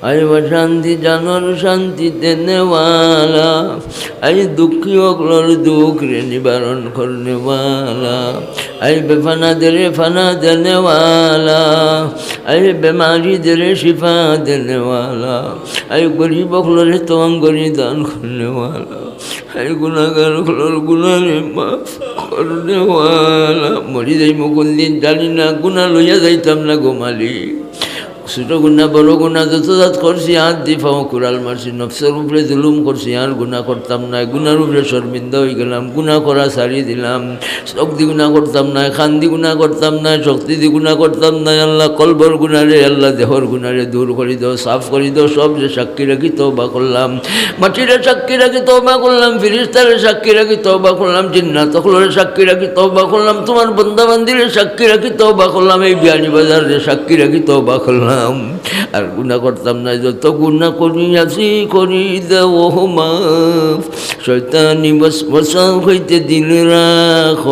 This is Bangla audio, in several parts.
আই শান্তি জানর শান্তি দেনেওয়ালা আই দুঃখী অকলর দুঃখ রে নিবারণ করনেওয়ালা I বেফানা Dere Fanaa দেনেওয়ালা I বেমারি Dere Shifa দেনেওয়ালা I গরিব অকলরে তোমাম গরি দান করনেওয়ালা আই গুণাগার অকলর গুণারে মাফ করনেওয়ালা মরি যাই মুকুল দিন জানি না গুণা লইয়া যাইতাম না গো ছোটো গুণা বড় গুণা যত জাত করছি হাত দি ফাও কুড়াল মারছি নফসের উপরে জুলুম করছি আর গুণা করতাম না গুণার উপরে শর্মিন্দা হয়ে গেলাম গুণা করা সারিয়ে দিলাম শক্তি গুণা করতাম না খান্দি গুণা করতাম না শক্তি দি গুণা করতাম না আল্লাহ কলবর গুণারে আল্লাহ দেহর গুণারে দূর করে দাও সাফ করে দাও সব যে সাক্ষী রাখি তৌবা করলাম মাটিরে সাক্ষী রাখি তৌবা করলাম ফিরিস্তারে সাক্ষী রাখি তৌবা করলাম জিন্নাত তখলরে সাক্ষী রাখি তৌবা করলাম তোমার বন্দাবান্দিরে সাক্ষী রাখি তৌবা করলাম এই বিয়ানি বাজারে সাক্ষী রাখি তৌবা করলাম আর গুণা করতাম না, যত গুণা করি আছি করি দেও মাফ শৈতানি বসা হইতে দিল রাখ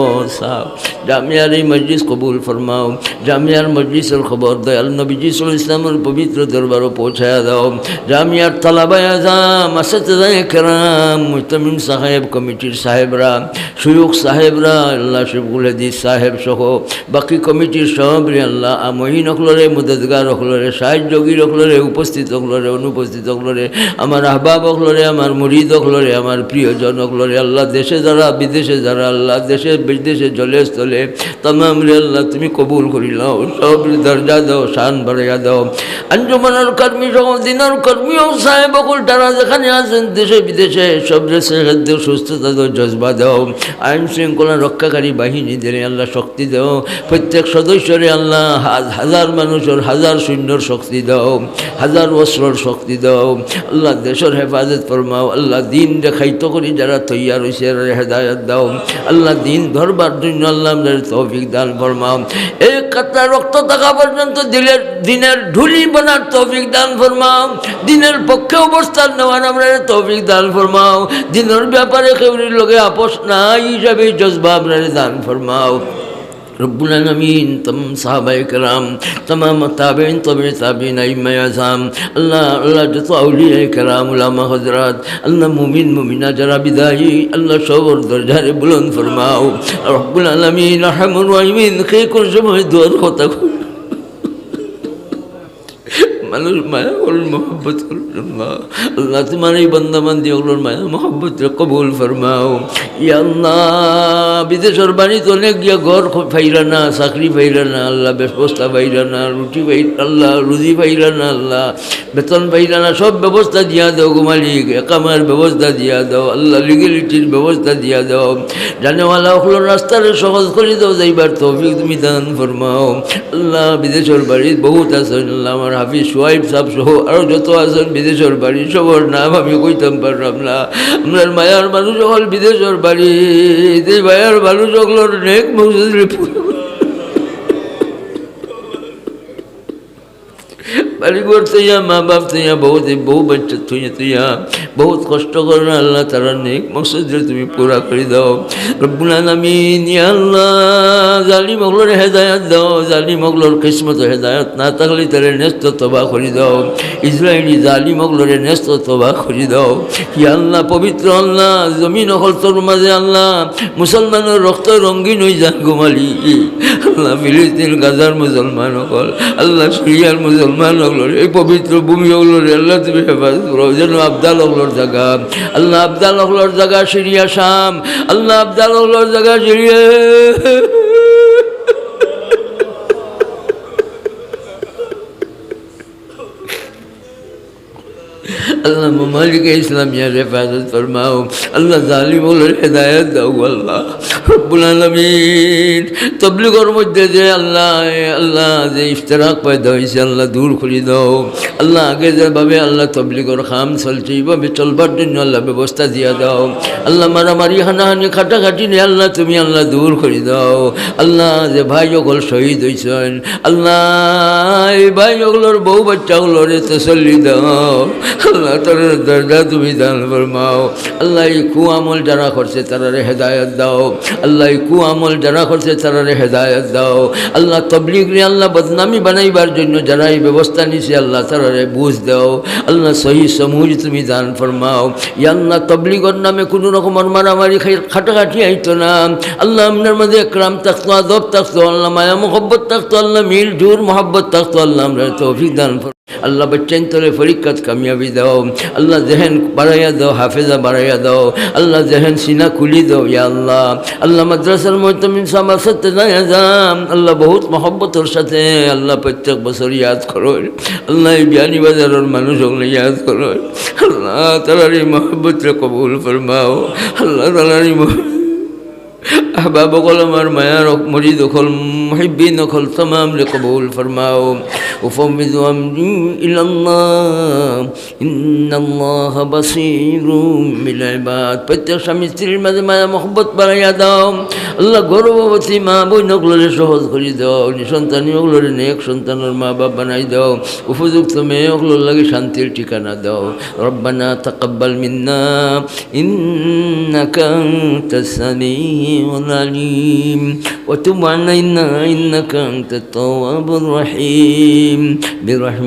জামিয়ার এই মসজিদ কবুল ফরমাও, জামিয়ার মসজিদের খবর দয়াল নবীজি সাল ইসলামের পবিত্র দরবারও পৌঁছায় দাও। জামিয়ার তালাবায় আজাম আসাদায় কেরাম সাহেব, কমিটির সাহেবরা, সুয়ুক সাহেবরা, আল্লাহ শিবগুল হাদিস সাহেব সহ বাকি কমিটির সব রে আল্লাহ মহিন অকলরে মদতগার অকলরে সাহায্যগীর অকলরে উপস্থিত অকলরে অনুপস্থিত অকলরে আমার আহবাব অকলরে আমার মুরিদ অকলরে আমার প্রিয়জন অকলরে আল্লাহ দেশে যারা, বিদেশে যারা, আল্লাহ দেশে, বিদেশে জলে স্থলে, তামাম রে আল্লাহ, তুমি কবুল করিলাও সব দরজা দাও, শান বাড়াইয়া দাও। আঞ্জুমানের কর্মী সহ, দিনের কর্মী ও সাহেব অকল, তারা যেখানে আছেন, দেশে, বিদেশে, সব দেশে সুস্থতা দাও, জজবা দাও। আইন শৃঙ্খলা রক্ষাকারী বাহিনীদের আল্লাহ শক্তি দাও। প্রত্যেক সদস্যরে আল্লাহ হাজ- হাজার মানুষের হাজার সৈন্যর শক্তি দাও, হাজার বস্ত্রর শক্তি দাও। আল্লাহ দেশের হেফাজত ফরমাও, আল্লাহ দিন দেখাইতো করি যারা তৈয়ার হয়েছে হেদায়ত দাও। আল্লাহ দিন ধরবার জন্য আল্লাহ তৌফিক দান ফরমাও। এই কাতরা রক্ত থাকা পর্যন্ত দিলের দিনের ঢুলি বানার তৌফিক দান ফরমাও। দিনের পক্ষে অবস্থান নেওয়ার আমরা তৌফিক দান ফরমাও। দিনের ব্যাপারে কেউরির লোকে আপোষ নাই হিসাবে জজবা আপনার দান ফরমাও। রব্বুল আলমিন তম সাহাবাই কালাম তমাম তাবেন তবে তাবিন আইমাই আজাম আল্লাহ আল্লাহ যত আউলিয়া কারাম, উলামা হজরাত আল্লাহ মুমিন, মুমিনা যারা বিদায়ী, আল্লাহ সবর দরজারে বুলন ফরমাও রব্বুল আলমিন রহমুর রাহিমিন কে কোন সময় দোয়ার কথা? মানুষ মায়া ওর মোহব্বত আল্লাহ আল্লাহ তোমার এই বন্দাবান্দি ওগুলোর মায়া মোহব্বত কবুল ফরমাও। আল্লাহ, বিদেশের বাড়িতে অনেক গিয়া ঘর ফাইরা না, চাকরি ফাইরা না, আল্লাহ ব্যবস্থা পাইলা না, রুটি পাই আল্লাহ, রুজি পাইলা না, আল্লাহ বেতন পাইলা না, সব ব্যবস্থা দিয়া দাও গো মালিক। একামার ব্যবস্থা দিয়া দাও, আল্লাহ লিগেলিটির ব্যবস্থা দিয়া দাও। জানেওয়ালা ওগুলোর রাস্তারে সহজ করে দাও, যাইবার তৌফিক তুমি দান ফরমাও। আল্লাহ, বিদেশের বাড়ি বহুত আছে আল্লাহ আমার হাফিজ সোয়াইব সাহ সহ আরও যত আছেন বিদেশের বাড়ি, সবর নাম আমি কইতাম পারলাম না। আপনার মায়ার মানুষ হল বিদেশের বাড়ি, এই মায়ার মানুষ হলোর নেক মসজিদ বাড়ি ঘর তুইয়া মা বাপ তুইয়া বহুত বউ বাচ্চা তুইয়া তুইয়া বহুত কষ্ট করে না আল্লাহ, তারা নেক মকসদের তুমি পুরা করে দাও। রব্বুল আলামিন আল্লাহ, জালিম মগলোর হেদায়াত দাও, জালিম মগলোর কিসমত হেদায়াত না থাকলে তারে নেস্ত তবা করে দাও। ইসরায়েলি জালিম মগলোরে নেস্ত তবা করে দাও। ইয়া আল্লাহ, পবিত্র আল্লাহ, জমিন অকল তোর মাঝে আল্লাহ, মুসলমানের রক্ত রঙ্গিন হয়ে যান গোমালি। আল্লাহ ফিলিস্তিন, গাজার মুসলমান অকল আল্লাহ সিরিয়ার মুসলমান হল এই পবিত্র ভূমি অকলর আল্লাহ তুমি হেফাজত করো। যেন আবদাল হলর জায়গা, আল্লাহ আবদাল হলর জায়গা সিরিয়া, শাম, আল্লাহ আবদাল হলর জায়গা সিরিয়া। আল্লাহ মালিক ইসলামিয়ার হেফাজত ফরমাও। আল্লাহ জালিমুলের হেদায়ত দাও আল্লাহ। রব্বুল আলমিন। তবলিগর মধ্যে যে আল্লাহ আল্লাহ যে ইফতারাক পয়দা হয়েছে আল্লাহ দূর করে দাও। আল্লাহ আগে যেভাবে আল্লাহ তবলিগর খাম চলছে, এইভাবে চলবার জন্য আল্লাহ ব্যবস্থা দিয়া দাও। আল্লাহ মারামারি, হানাহানি, খাটাখাটি নিয়ে আল্লাহ তুমি আল্লাহ দূর করে দাও। আল্লাহ যে ভাই সকল শহীদ হয়েছেন আল্লাহ এই ভাই সকলের বউ বাচ্চাগুলোর তসল্লি দাও। আল্লাহ তোর দরজা তুমি দান ফরমাও। আল্লাহ কু আমল যারা করছে তারা হেদায়ত দাও। আল্লাহ কু আমল যারা করছে তারা হেদায়ত দাও। আল্লাহ তবলিগ রে আল্লাহ বদনামি বানাইবার জন্য যারা এই ব্যবস্থা নিছে, আল্লাহ তারা বুঝ দাও। আল্লাহ সহি সমুজ তুমি দান ফরমাও। ইয়া আল্লাহ তবলিগর নামে কোনো রকম মারামারি খাটাখাটি আইতো না। আল্লাহ আপনার মধ্যে একরাম থাকতো আদব থাকতো আল্লাহ মায়া, মোহব্বত থাকতো আল্লাহ মিল, জোর, মোহব্বত থাকতো আল্লাহ আমরা তৌফিক দান আল্লাহ বচ্চেন তোলে পরীক্ষাত কামিয়াবি দাও। আল্লাহ জেহেন বাড়াইয়া দাও, হাফেজা বাড়াইয়া দাও। আল্লাহ জেহেন সিনা খুলি দাও, ইয়া আল্লাহ। আল্লাহ মাদ্রাসার মহতমিন সামার সাথে না যাম আল্লাহ বহুত মহব্বতর সাথে। আল্লাহ প্রত্যেক বছর ইয়াদ করো আল্লাহ এই বিয়ানি বাজারের মানুষ হলে ইয়াদ করো আল্লাহ তালার এই মহব্বতরে কবুল ফরমাও। আল্লাহ তালার এই قلمر ما يرق مريد كل محبين كل تمام لقبول فرماو وفوض أمري إلى الله إن الله بصير بالعباد প্রত্যেক স্বামী স্ত্রীর মাঝে মায়া মহব্বত বাড়াইয়া দাও আল্লাহ গর্ভবতী মা বই নকলরে সহজ করে দাও সন্তানী ওগুলোরে নেক সন্তানের মা বাপ বানাই দাও উপযুক্ত মেয়ে ওগুলোর লাগে শান্তির ঠিকানা দাও রব্বানা তাকাব্বাল মিন্না ইন্নাকা আনতাস সামিউল العليم وتب علينا إنك أنت التواب الرحيم. برحمة